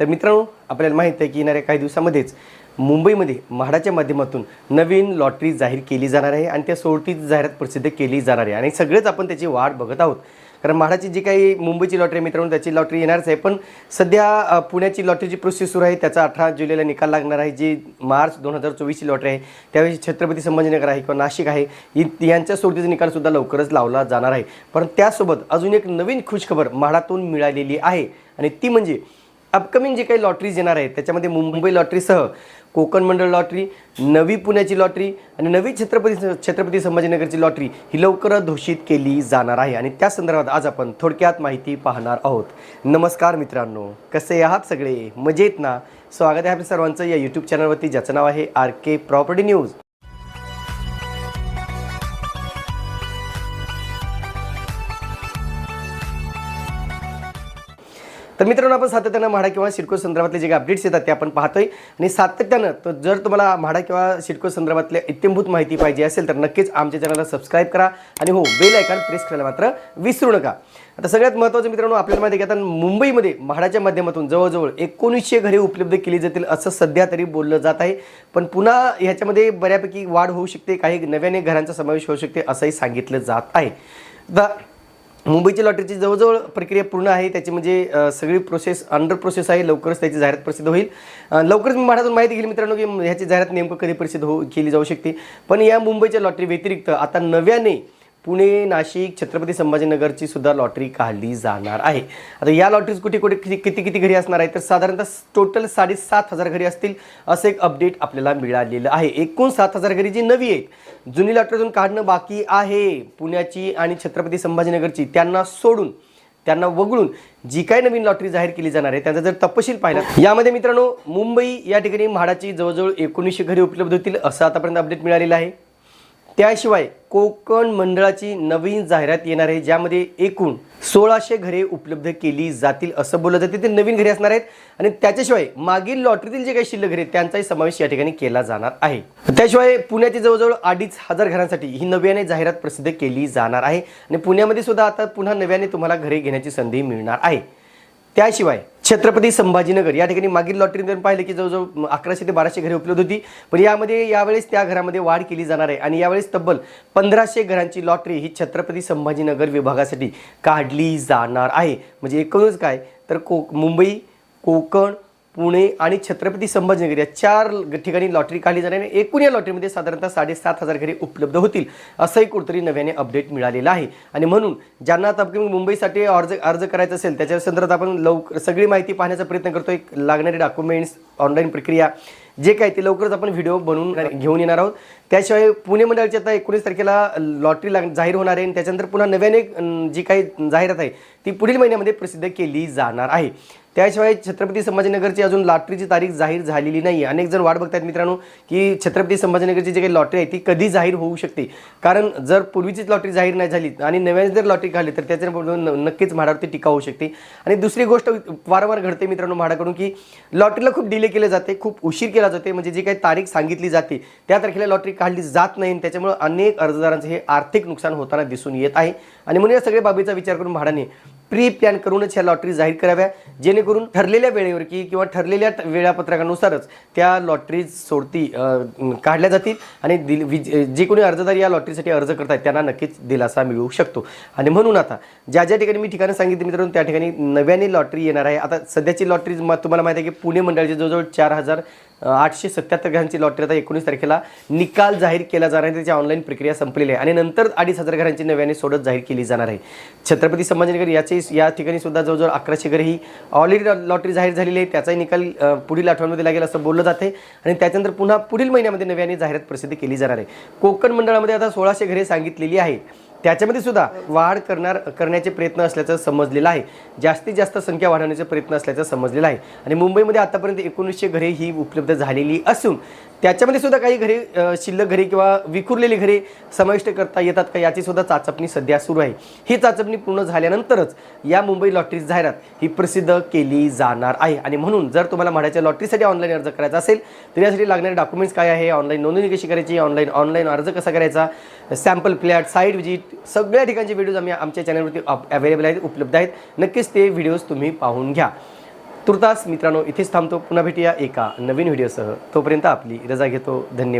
तर मित्रांनो आपल्याला माहीत आहे की येणाऱ्या काही दिवसामध्येच मुंबईमध्ये म्हाडाच्या माध्यमातून नवीन लॉटरी जाहीर केली जाणार आहे आणि त्या सोडतीची जाहिरात प्रसिद्ध केली जाणार आहे. आणि सगळेच आपण त्याची वाट बघत आहोत. कारण म्हाडाची जी काही मुंबईची लॉटरी आहे मित्रांनो त्याची लॉटरी येणारच आहे. पण सध्या पुण्याची लॉटरीची प्रोसेस सुरू आहे. त्याचा अठरा जुलैला निकाल लागणार आहे. जी मार्च दोन हजार चोवीसची लॉटरी आहे त्यावेळी छत्रपती संभाजीनगर आहे किंवा नाशिक आहे यांच्या सोडतीचा निकालसुद्धा लवकरच लावला जाणार आहे. पण त्यासोबत अजून एक नवीन खुशखबर म्हाडातून मिळालेली आहे. आणि ती म्हणजे अपकमिंग जे काही लॉटरीज येणार आहेत त्याच्यामध्ये मुंबई लॉटरीसह कोकण मंडळ लॉटरी नवी पुण्याची लॉटरी आणि नवी छत्रपती छत्रपती संभाजीनगरची लॉटरी ही लवकरच घोषित केली जाणार आहे. आणि त्या संदर्भात आज आपण थोडक्यात माहिती पाहणार आहोत. नमस्कार मित्रांनो कसे आहात सगळे? मजेत ना? स्वागत आहे आपल्या सर्वांचं या यूट्यूब चॅनलवरती ज्याचं नाव आहे आर के प्रॉपर्टी न्यूज तर मित्रांनो आपण सातत्यानं म्हाडा किंवा सिडको संदर्भातले जे काही अपडेट्स येतात ते आपण पाहतोय. आणि सातत्यानं तर जर तुम्हाला म्हाडा किंवा सिडको संदर्भातल्या इत्यंभूत माहिती पाहिजे असेल तर नक्कीच आमच्या चॅनलला सबस्क्राईब करा. आणि हो बेल आयकॉन प्रेस करायला मात्र विसरू नका. आता सगळ्यात महत्त्वाचं मित्रांनो आपल्याला माहिती आहे की आता मुंबईमध्ये म्हाडाच्या माध्यमातून जवळजवळ एकोणीसशे घरे उपलब्ध केली जातील असं सध्या तरी बोललं जात आहे. पण पुन्हा ह्याच्यामध्ये बऱ्यापैकी वाढ होऊ शकते काही नव्याने घरांचा समावेश होऊ शकते असंही सांगितलं जात आहे. आता मुंबईची लॉटरीची जवळजवळ प्रक्रिया पूर्ण आहे. त्याची म्हणजे सगळी प्रोसेस अंडर प्रोसेस आहे. लवकरच त्याची जाहिरात प्रसिद्ध होईल. लवकरच मी माझ्यातून माहिती घेईल मित्रांनो की ह्याची जाहिरात नेमकं कधी प्रसिद्ध हो केली जाऊ शकते. पण या मुंबईच्या लॉटरी व्यतिरिक्त आता नव्याने पुणे नाशिक छत्रपती संभाजीनगरची सुद्धा लॉटरी काढली जाणार आहे. आता या लॉटरीज कुठे कुठे किती किती किती घरी असणार आहे तर साधारणतः टोटल साडेसात हजार घरी असतील असं एक अपडेट आपल्याला मिळालेलं आहे. एकूण सात हजार घरी जी नवी आहेत जुनी लॉटरीतून काढणं बाकी आहे. पुण्याची आणि छत्रपती संभाजीनगरची त्यांना सोडून त्यांना वगळून जी काही नवीन लॉटरी जाहीर केली जाणार आहे त्यांचा जर तपशील पाहिला यामध्ये मित्रांनो मुंबई या ठिकाणी म्हाडाची जवळजवळ एकोणीसशे घरी उपलब्ध होतील असं आतापर्यंत अपडेट मिळालेलं आहे. त्याशिवाय कोकण मंडळाची नवीन जाहिरात येणार आहे ज्यामध्ये एकूण सोळाशे घरे उपलब्ध केली जातील असं बोललं जाते. ते नवीन घरे असणार आहेत आणि त्याच्याशिवाय मागील लॉटरीतील जे काही शिल्लक घरे त्यांचाही समावेश या ठिकाणी केला जाणार आहे. त्याशिवाय पुण्याच्या जवळजवळ अडीच हजार घरांसाठी ही नव्याने जाहिरात प्रसिद्ध केली जाणार आहे. आणि पुण्यामध्ये सुद्धा आता पुन्हा नव्याने तुम्हाला घरे घेण्याची संधी मिळणार आहे. त्याशिवाय छत्रपती संभाजीनगर या ठिकाणी मागील लॉटरीमध्ये पाहिलं की जवळजवळ अकराशे ते बाराशे घरे उपलब्ध होती. पण यामध्ये यावेळेस त्या घरामध्ये वाढ केली जाणार आहे. आणि यावेळेस तब्बल पंधराशे घरांची लॉटरी ही छत्रपती संभाजीनगर विभागासाठी काढली जाणार आहे. म्हणजे एकूणच काय? तर को मुंबई कोकण पुणे आणि छत्रपती संभाजीनगर या चार ठिकाणी लॉटरी काढली जाणार आहे एकूण या लॉटरीमध्ये साधारणतः साडेसात हजार घरे उपलब्ध होतील असंही कुठतरी नव्याने अपडेट मिळालेलं आहे. आणि म्हणून ज्यांना आता upcoming मुंबईसाठी अर्ज अर्ज करायचा असेल त्याच्या संदर्भात आपण लवकर सगळी माहिती पाहण्याचा प्रयत्न करतो एक लागणारे डॉक्युमेंट्स ऑनलाईन प्रक्रिया जे काय ते लवकरच आपण व्हिडिओ बनवून घेऊन येणार आहोत. त्याशिवाय पुणे मंडळाची आता एकोणीस तारखेला लॉटरी लाग जाहीर होणार आहे आणि त्याच्यानंतर पुन्हा नव्याने जी काही जाहिरात आहे ती पुढील महिन्यामध्ये प्रसिद्ध केली जाणार आहे. त्याशिवाय छत्रपती संभाजीनगरची अजून लॉटरीची तारीख जाहीर झालेली नाही अनेक जण वाट बघतात मित्रांनो की छत्रपती संभाजीनगरची जी काही लॉटरी आहे ती कधी जाहीर होऊ शकते? कारण जर पूर्वीचीच लॉटरी जाहीर नाही झाली आणि नव्याने जर लॉटरी काढली तर त्याच्याकडून नक्कीच म्हाडावरती टीका होऊ शकते. आणि दुसरी गोष्ट वारंवार घडते मित्रांनो म्हाडाकडून की लॉटरीला खूप डिले केले जाते खूप उशीर केला जाते म्हणजे जी काही तारीख सांगितली जाते त्या तारखेला लॉटरी काढली जात नाही आणि त्याच्यामुळे अनेक अर्जदारांचे हे आर्थिक नुकसान होताना दिसून येत आहे. आणि म्हणून या सगळ्या बाबीचा विचार करून म्हाडाने प्री प्लॅन करूनच ह्या लॉटरी जाहीर कराव्या. जेणेकरून ठरलेल्या वेळेवर की किंवा ठरलेल्या वेळापत्रकानुसारच त्या लॉटरी सोडती काढल्या जातील. आणि दिल वि- जे कोणी अर्जदार या लॉटरीसाठी अर्ज करत आहेत त्यांना नक्कीच दिलासा मिळू शकतो. आणि म्हणून आता ज्या ज्या ठिकाणी मी ठिकाणं सांगितली मित्रांनो त्या ठिकाणी नव्याने लॉटरी येणार आहे. आता सध्याची लॉटरी म- तुम्हाला माहिती आहे की पुणे मंडळाची जवळजवळ चार हजार आठशे सत्याहत्तर घरांची लॉटरी आता एकोणीस तारखेला निकाल जाहीर केला जाणार आहे. त्याची ऑनलाईन प्रक्रिया संपलेली आहे. आणि नंतर अडीच हजार घरांची नव्याने सोडत जाहीर केली जाणार आहे. छत्रपती संभाजीनगर याचे या ठिकाणी सुद्धा जवळजवळ अकराशे घरे ही ऑलरेडी लॉटरी जाहीर झालेली आहे. त्याचाही निकाल पुढील आठवड्यामध्ये लागेल असं बोललं जाते आणि त्याच्यानंतर पुन्हा पुढील महिन्यामध्ये नव्याने जाहिरात प्रसिद्ध केली जाणार आहे. कोकण मंडळामध्ये आता सोळाशे घरे सांगितलेली आहेत. त्याच्यामध्ये सुद्धा वाढ करणार करण्याचे प्रयत्न असल्याचं समजलेलं आहे. जास्तीत जास्त संख्या वाढवण्याचे प्रयत्न असल्याचं समजलेलं आहे. आणि मुंबईमध्ये आतापर्यंत एकोणीसशे घरे ही उपलब्ध झालेली असून त्याच्यामध्ये सुद्धा काही घरे शिल्लक घरे किंवा विखुरलेली घरे समाविष्ट करता येतात का याची सुद्धा चाचपणी सध्या सुरू आहे. ही चाचपणी पूर्ण झाल्यानंतरच या मुंबई लॉटरी जाहिरात ही प्रसिद्ध केली जाणार आहे. आणि म्हणून जर तुम्हाला म्हणायच्या लॉटरीसाठी ऑनलाईन अर्ज करायचा असेल तर यासाठी लागणारे डॉक्युमेंट्स काय आहे ऑनलाईन नोंदणी कशी करायची ऑनलाईन ऑनलाईन अर्ज कसा करायचा सॅम्पल फ्लॅट साईट विजिट सगळ्या ठिकाणचे व्हिडिओज आम्ही आमच्या चॅनलवरती अवेलेबल आहेत उपलब्ध आहेत. नक्कीच ते व्हिडिओज तुम्ही पाहून घ्या. तुर्तास मित्रांनो इथेच थांबतो. पुन्हा भेटूया एका नवीन व्हिडिओसह तोपर्यंत आपली रजा घेतो. धन्यवाद.